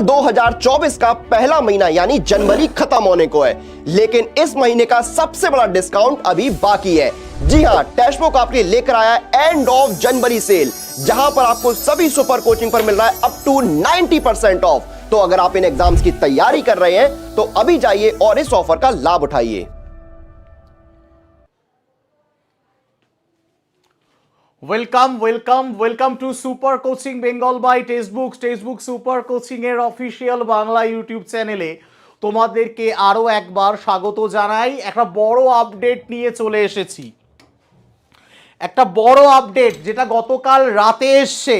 2024 का पहला महीना यानी जनवरी खत्म होने को है। लेकिन इस महीने का सबसे बड़ा डिस्काउंट अभी बाकी है। जी हाँ टेस्टबुक आपके लिए लेकर आया एंड ऑफ़ जनवरी सेल जहाँ पर आपको सभी सुपर कोचिंग पर मिल रहा है अप टू 90% परसेंट ऑफ़ तो अगर आप इन एग्ज़ाम्स की तैयारी कर रहे हैं तो अभी जाइए और इस ऑफ़र का लाभ उठाइए। Welcome welcome welcome to super coaching Bengal by textbook textbook super coaching এর অফিসিয়াল বাংলা ইউটিউব চ্যানেলে তোমাদেরকে আরও একবার স্বাগত জানাই। একটা বড় আপডেট নিয়ে চলে এসেছি। একটা বড় আপডেট যেটা গতকাল রাতে এসছে।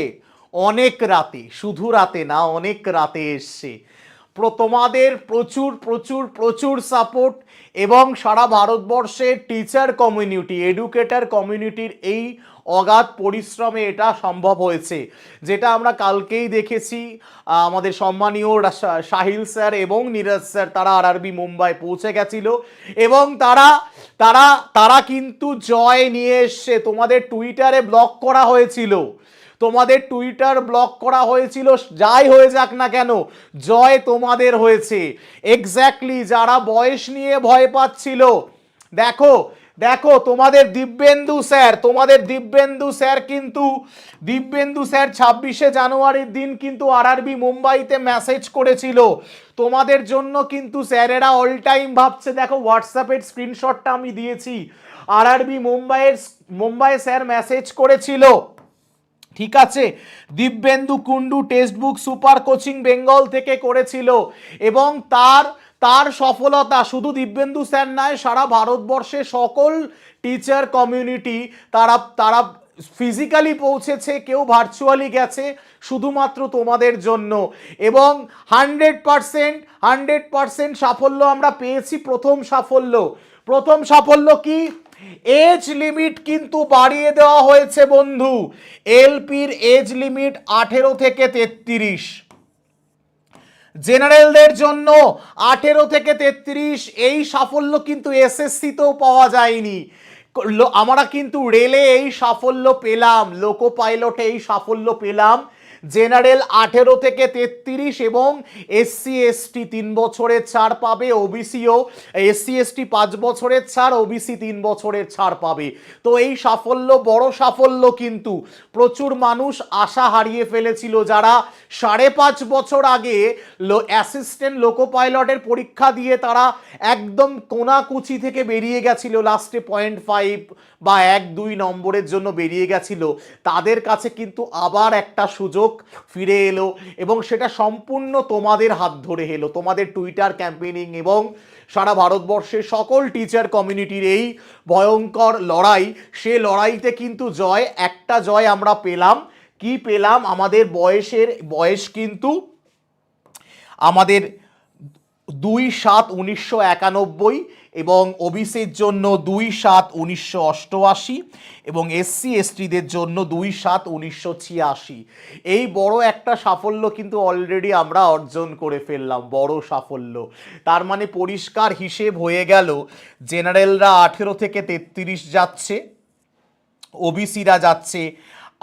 অনেক রাতে, শুধু রাতে না, অনেক রাতে এসছে। তোমাদের প্রচুর প্রচুর প্রচুর সাপোর্ট এবং সারা ভারতবর্ষের টিচার কমিউনিটি এডুকেটর কমিউনিটির এই অগাধ পরিশ্রমে এটা সম্ভব হয়েছে। যেটা আমরা কালকেই দেখেছি আমাদের সম্মানীয় সাহিল স্যার এবং নীরজ স্যার, তারা আর আরবি মুম্বাই পৌঁছে গেছিল এবং তারা তারা তারা কিন্তু জয় নিয়ে এসছে। তোমাদের টুইটারে ব্লক করা হয়েছিল। তোমাদের টুইটার ব্লক করা হয়েছিল, যাই হয়ে যাক না কেন, জয় তোমাদের হয়েছে। এক্স্যাক্টলি যারা বয়স নিয়ে ভয় পাচ্ছিল, দেখো দেখো, তোমাদের দিব্যেন্দু স্যার, তোমাদের দিব্যেন্দু স্যার কিন্তু, দিব্যেন্দু স্যার ছাব্বিশে জানুয়ারির দিন কিন্তু আরআরবি মুম্বাইতে মেসেজ করেছিল। তোমাদের জন্য কিন্তু স্যারেরা অল টাইম ভাবছে, দেখো হোয়াটসঅ্যাপের স্ক্রিনশটটা আমি দিয়েছি। আরআরবি মুম্বাইয়ের, মুম্বাই স্যার মেসেজ করেছিল। ঠিক আছে? Dibyendu Kundu textbook super coaching Bengal থেকে করেছিল এবং তার তার সফলতা শুধু দিব্যেন্দু স্যার নয়, সারা ভারতবর্ষে সকল টিচার কমিউনিটি তারা তারা ফিজিক্যালি পৌঁছেছে, কেউ ভার্চুয়ালি গেছে, শুধুমাত্র তোমাদের জন্য। এবং হান্ড্রেড পারসেন্ট হান্ড্রেড পারসেন্ট সাফল্য আমরা পেয়েছি প্রথম সাফল্য। প্রথম সাফল্য কি? এজ লিমিট কিন্তু বাড়িয়ে দেওয়া হয়েছে বন্ধু। এলপির এজ লিমিট আঠেরো থেকে তেত্রিশ। জেনারেলদের জন্য আঠেরো থেকে তেত্রিশ, এই সাফল্য কিন্তু এসএসসিতেও পাওয়া যায়নি। আমরা কিন্তু রেলে এই সাফল্য পেলাম লোকো পাইলটে এই সাফল্য পেলাম। জেনারেল আঠেরো থেকে তেত্রিশ এবং এসসি এসটি তিন বছরের ছাড় পাবে, ওবিসিও এসসি এসটি পাঁচ বছরের ছাড়, ওবিসি তিন বছরের ছাড় পাবে। তো এই সাফল্য, বড় সাফল্য কিন্তু প্রচুর মানুষ আশা হারিয়ে ফেলেছিল যারা সাড়ে পাঁচ বছর আগে অ্যাসিস্ট্যান্ট লোকো পাইলটের পরীক্ষা দিয়ে তারা একদম কোনাকুচি থেকে বেরিয়ে গেছিল। লাস্টে পয়েন্ট ফাইভ বা এক, দুই নম্বরের জন্য বেরিয়ে গেছিল। তাদের কাছে কিন্তু আবার একটা সুযোগ ফিরে এলো এবং সেটা সম্পূর্ণ তোমাদের হাত ধরে এলো। তোমাদের টুইটার ক্যাম্পেনিং এবং সারা ভারতবর্ষের সকল টিচার কমিউনিটির এই ভয়ঙ্কর লড়াই, সে লড়াইতে কিন্তু জয়, একটা জয় আমরা পেলাম। কি পেলাম? আমাদের বয়সের, বয়স কিন্তু আমাদের দুই সাত উনিশশো একানব্বই এবং ওবিসির জন্য দুই সাত উনিশশো অষ্টআশি এবং এসসি এসটিদের জন্য দুই সাত উনিশশো ছিয়াশি। এই বড় একটা সাফল্য কিন্তু অলরেডি আমরা অর্জন করে ফেললাম, বড় সাফল্য। তার মানে পরিষ্কার হিসেব হয়ে গেল, জেনারেলরা আঠেরো থেকে তেত্রিশ যাচ্ছে, ওবিসিরা যাচ্ছে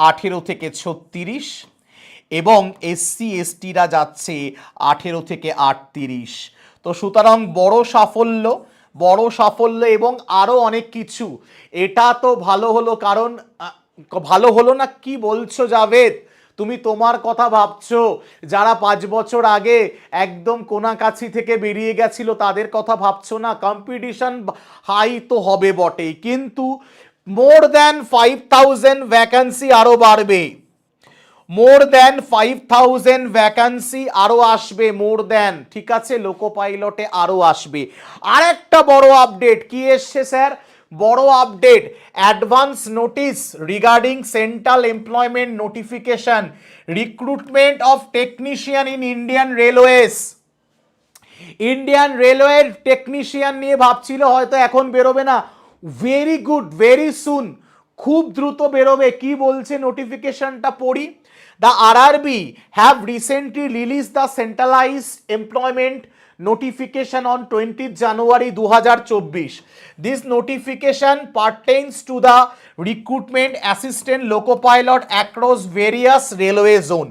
আঠেরো থেকে ছত্রিশ এবং এসসি এসটিরা যাচ্ছে আঠেরো থেকে আটত্রিশ। তো সুতরাং বড় সাফল্য বড় সাফল্য এবং আরও অনেক কিছু। এটা তো ভালো হলো কারণ ভালো হলো না কি বলছো জাভেদ? তুমি তোমার কথা ভাবছ। যারা পাঁচ বছর আগে একদম কোনাকাছি থেকে বেরিয়ে গেছিল তাদের কথা ভাবছ না। কম্পিটিশন হাই তো হবে বটেই। কিন্তু more than five thousand vacancy আরও বাড়বে। More than five thousand vacancy আরও আসবে মোর দ্যান ঠিক আছে? লোকো পাইলটে আরও আসবে। আর একটা বড় আপডেট কি এসছে স্যার? বড় update advance notice regarding central employment notification recruitment of technician in Indian railways Indian রেলওয়ের টেকনিশিয়ান নিয়ে ভাবছিল, হয়তো এখন বেরোবে না। ভেরি গুড ভেরি সুন খুব দ্রুত বেরোবে। কি বলছে নোটিফিকেশনটা পড়ি। The R R B have recently release the centralise employment notification on twenty January দু হাজার চব্বিশ this notification pertains to the recruitment assistant loco pilot across various railway zone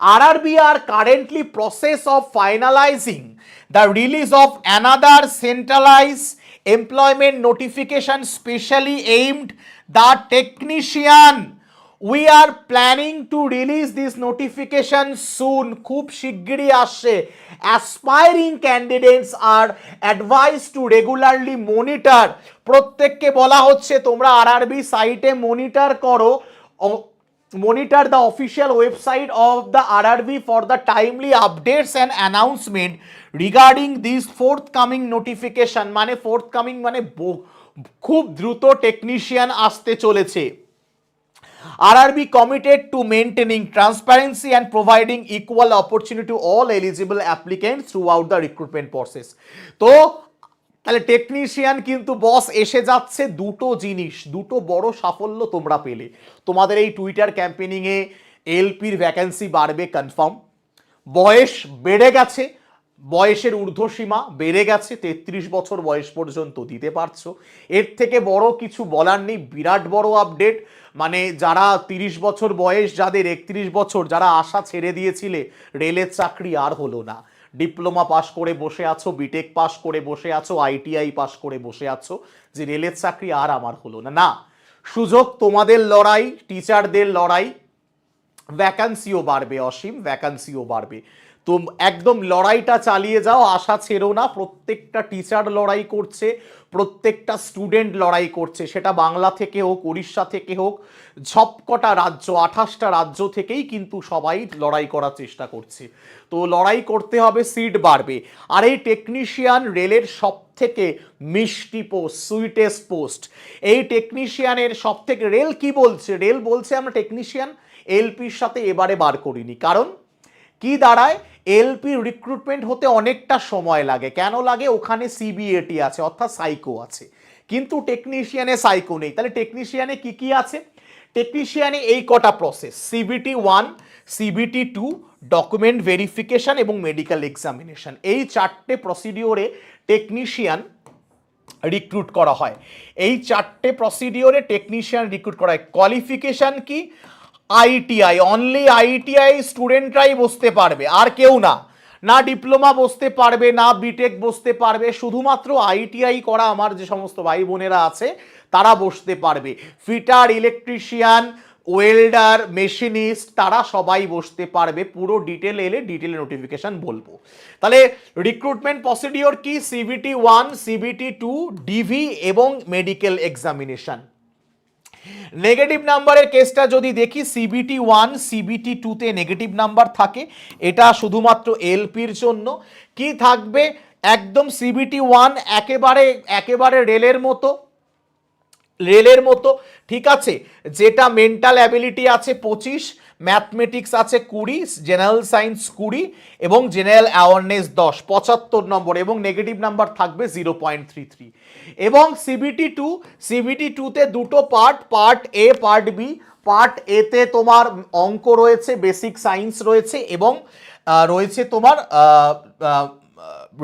R R B are currently process of finalising the release of another centralised employment notification specially aimed the technician we are planning to release this notification soon খুব শিগগিরই আসছে। Aspiring candidates are advised to regularly monitor প্রত্যেককে বলা হচ্ছে, তোমরা আর সাইটে monitor করো। Monitor the official website of the RRB for the timely updates and announcement regarding this forthcoming notification মানে forthcoming মানে ব- খুব দ্রুত টেকনিশিয়ান আসতে চলেছে RRB committed to maintaining transparency and providing equal opportunity to all eligible applicants throughout the recruitment process তো তাহলে technician কিন্তু বস এসে যাচ্ছে দুটো জিনিস, দুটো বড় সাফল্য তোমরা পেলে। তোমাদের এই টুইটার ক্যাম্পেনিংয়ে এলপির ভ্যাকেন্সি বাড়বে কনফার্ম বয়স বেড়ে গেছে, বয়সের ঊর্ধ্বসীমা বেড়ে গেছে, তেত্রিশ বছর বয়স পর্যন্ত দিতে পারছ। এর থেকে বড় কিছু বলার নেই, বিরাট বড় আপডেট মানে যারা তিরিশ বছর বয়স, যাদের একত্রিশ বছর, যারা আশা ছেড়ে দিয়েছিলে, রেলের চাকরি আর হলো না। ডিপ্লোমা পাশ করে বসে আছো বিটেক পাশ করে বসে আছো আইটিআই পাশ করে বসে আছো, যে রেলের চাকরি আর আমার হলো না। না, সুযোগ তোমাদের লড়াই টিচারদের লড়াই ভ্যাকান্সিও বাড়বে, অসীম ভ্যাকান্সিও বাড়বে। তো একদম লড়াইটা চালিয়ে যাও, আশা ছেড়ো না। প্রত্যেকটা টিচার লড়াই করছে, প্রত্যেকটা স্টুডেন্ট লড়াই করছে। সেটা বাংলা থেকে হোক, উড়িষ্যা থেকে হোক, সবকটা রাজ্য, আঠাশটা রাজ্য থেকেই কিন্তু সবাই লড়াই করার চেষ্টা করছে। তো লড়াই করতে হবে সিট বাড়বে। আর এই টেকনিশিয়ান রেলের সব থেকে মিষ্টি পোস্ট সুইটেস্ট পোস্ট এই টেকনিশিয়ানের সব থেকে রেল কি বলছে? রেল বলছে আমরা টেকনিশিয়ান এলপির সাথে এবারে বার করিনি। কারণ কি দাঁড়ায়? এলপি রিক্রুটমেন্ট হতে অনেকটা সময় লাগে। কেন লাগে? ওখানে সিবিএটি আছে, অর্থাৎ সাইকো আছে। কিন্তু টেকনিশিয়ানে সাইকো নেই। তাহলে টেকনিশিয়ানে কি কি আছে? টেকনিশিয়ানে এই কটা process CBT one CBT two document verification এবং মেডিকেল এক্সামিনেশন এই চারটে প্রসিডিওরে টেকনিশিয়ান রিক্রুট করা হয়। এই চারটে প্রসিডিওরে টেকনিশিয়ান রিক্রুট করা হয়। কোয়ালিফিকেশান কি? আইটিআই অনলি আইটিআই স্টুডেন্টরাই বসতে পারবে, আর কেউ না। না ডিপ্লোমা বসতে পারবে, না বিটেক বসতে পারবে, শুধুমাত্র আইটিআই করা আমার যে সমস্ত ভাই বোনেরা আছে, তারা বসতে পারবে। ফিটার, ইলেকট্রিশিয়ান, ওয়েল্ডার, মেশিনিস্ট, তারা সবাই বসতে পারবে। পুরো ডিটেল এলে ডিটেল নোটিফিকেশন বলব। তাহলে রিক্রুটমেন্ট প্রসিডিওর কি? CBT one CBT two DV এবং মেডিকেল এক্সামিনেশন নেগেটিভ নাম্বারের কেসটা যদি দেখি সিবিটি ওয়ান সিবিটি টুতে নেগেটিভ নাম্বার থাকে, এটা শুধুমাত্র এলপির জন্য। কি থাকবে? একদম সিবিটি ওয়ান একেবারে একেবারে রেলের মতো রেলের মতো, ঠিক আছে? যেটা মেন্টাল অ্যাবিলিটি আছে পঁচিশ ম্যাথমেটিক্স আছে কুড়ি, জেনারেল সায়েন্স কুড়ি এবং জেনারেল অ্যাওয়ারনেস দশ, পঁচাত্তর নম্বর এবং নেগেটিভ নাম্বার থাকবে জিরো পয়েন্ট থ্রি থ্রি। এবং সিবিটি টু, সিবিটি টুতে দুটো part part A, part B, part এতে তোমার অঙ্ক রয়েছে, বেসিক সায়েন্স রয়েছে এবং রয়েছে তোমার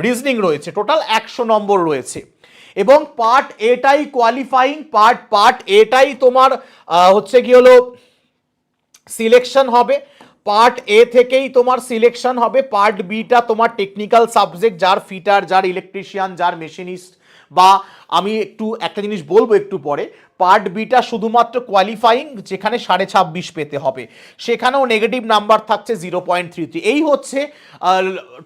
রিজনিং রয়েছে, টোটাল একশো নম্বর রয়েছে। এবং পার্ট এটাই কোয়ালিফাইং পার্ট পার্ট এটাই তোমার হচ্ছে কি হলো সিলেকশন হবে। পার্ট এ থেকেই তোমার সিলেকশন হবে। পার্ট বিটা তোমার টেকনিক্যাল সাবজেক্ট যার ফিটার যার ইলেকট্রিশিয়ান যার মেশিনিস্ট বা আমি একটু, একটা জিনিস বলব একটু পরে। পার্ট বিটা শুধুমাত্র কোয়ালিফাইং যেখানে সাড়ে ছাব্বিশ পেতে হবে। সেখানেও নেগেটিভ নাম্বার থাকছে জিরো পয়েন্ট থ্রি থ্রি এই হচ্ছে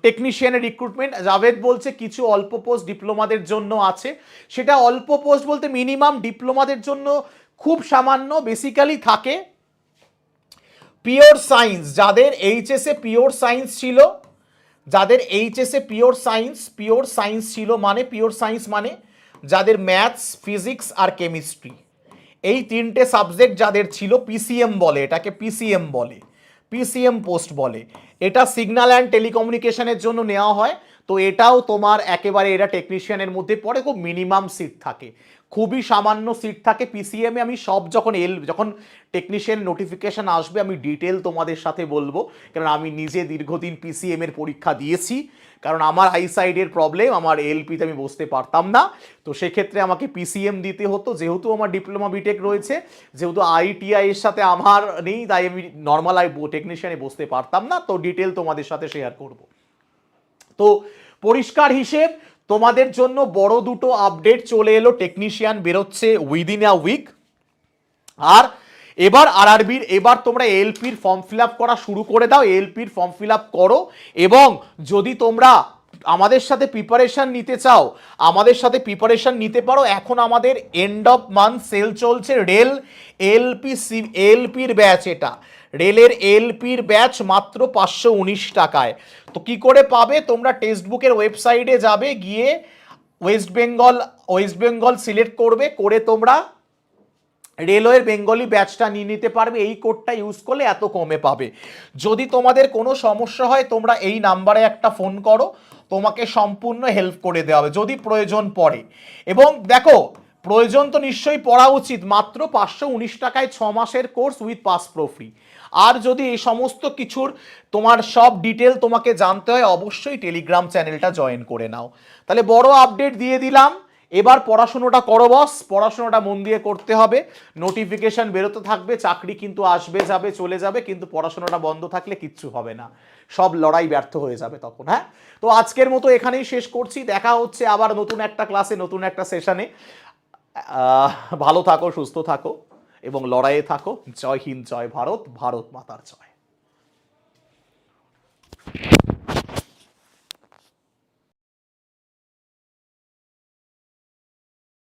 টেকনিশিয়ানের রিক্রুটমেন্ট জাভেদ বলছে কিছু অল্প পোস্ট ডিপ্লোমাদের জন্য আছে। সেটা অল্প পোস্ট বলতে মিনিমাম ডিপ্লোমাদের জন্য খুব সামান্য বেসিক্যালি থাকে। পিওর সায়েন্স যাদের এইচএসে পিওর সায়েন্স ছিল, যাদের এইচএসে পিওর সায়েন্স পিওর সায়েন্স ছিল মানে পিওর সায়েন্স মানে যাদের ম্যাথস, ফিজিক্স আর কেমিস্ট্রি। এই তিনটে সাবজেক্ট যাদের ছিল পিসিএম বলে, এটাকে পিসিএম বলে পিসিএম পোস্ট বলে। এটা সিগন্যাল অ্যান্ড টেলিকমিউনিকেশনের জন্য নেওয়া হয়। তো এটাও তোমার একেবারে এটা টেকনিশিয়ানের মধ্যে পড়ে, খুব মিনিমাম সিট থাকে। খুবই সামান্য সিট থাকে। পিসিএমে আমি সব যখন এল, যখন টেকনিশিয়ান নোটিফিকেশন আসবে, আমি ডিটেল তোমাদের সাথে বলব। কারণ আমি নিজে দীর্ঘদিন পিসিএম এর পরীক্ষা দিয়েছি। কারণ আমার আইসাইডের প্রবলেম আমার এলপিতে আমি বসতে পারতাম না। তো সেক্ষেত্রে আমাকে পিসিএম দিতে হতো। যেহেতু আমার ডিপ্লোমা বিটেক রয়েছে, যেহেতু আইটিআই এর সাথে আমার নেই, তাই আমি নর্মাল আই টেকনিশিয়ানে বসতে পারতাম না। তো ডিটেল তোমাদের সাথে শেয়ার করব। তো পরিষ্কার হিসেব তোমাদের জন্য বড় দুটো আপডেট চলে এলো টেকনিশিয়ান বেরোচ্ছে উইদিন আ উইক আর এবার আরআরবির এবার তোমরা এলপির ফর্ম ফিল করা শুরু করে দাও এলপির ফর্ম ফিল করো এবং যদি তোমরা আমাদের সাথে প্রিপারেশান নিতে চাও, আমাদের সাথে প্রিপারেশন নিতে পারো। এখন আমাদের এন্ড অফ মান্থ সেল চলছে রেল এলপি সি এলপির ব্যাচ এটা। রেলের এলপির ব্যাচ মাত্র পাঁচশো উনিশ টাকায়। তো কি করে পাবে? তোমরা টেক্সট বুকের ওয়েবসাইটে যাবে, গিয়ে West Bengal West Bengal select করবে, করে তোমরা রেলওয়ের বেঙ্গলি ব্যাচটা নিয়ে নিতে পারবে। এই কোডটা ইউজ করলে এত কমে পাবে। যদি তোমাদের কোনো সমস্যা হয়, তোমরা এই নাম্বারে একটা ফোন করো, তোমাকে সম্পূর্ণ হেল্প করে দেওয়া হবে, যদি প্রয়োজন পড়ে। এবং দেখো প্রয়োজন তো নিশ্চয়ই পড়া উচিত, মাত্র পাঁচশো উনিশ টাকায় ছ মাসের course with pass pro free. আর যদি এই সমস্ত কিছুর তোমার সব ডিটেল তোমাকে জানতে হয়, অবশ্যই টেলিগ্রাম চ্যানেলটা জয়েন করে নাও। তাহলে বড় আপডেট দিয়ে দিলাম। এবার পড়াশোনাটা করো বস, পড়াশোনাটা মন দিয়ে করতে হবে। নোটিফিকেশন বেরোতে থাকবে, চাকরি কিন্তু আসবে, যাবে, চলে যাবে, কিন্তু পড়াশোনাটা বন্ধ থাকলে কিচ্ছু হবে না। সব লড়াই ব্যর্থ হয়ে যাবে তখন হ্যাঁ? তো আজকের মতো এখানেই শেষ করছি। দেখা হচ্ছে আবার নতুন একটা ক্লাসে নতুন একটা সেশনে ভালো থাকো সুস্থ থাকো এবং লড়াইয়ে থাকো। জয় হিন্দ জয় ভারত ভারত মাতার জয়।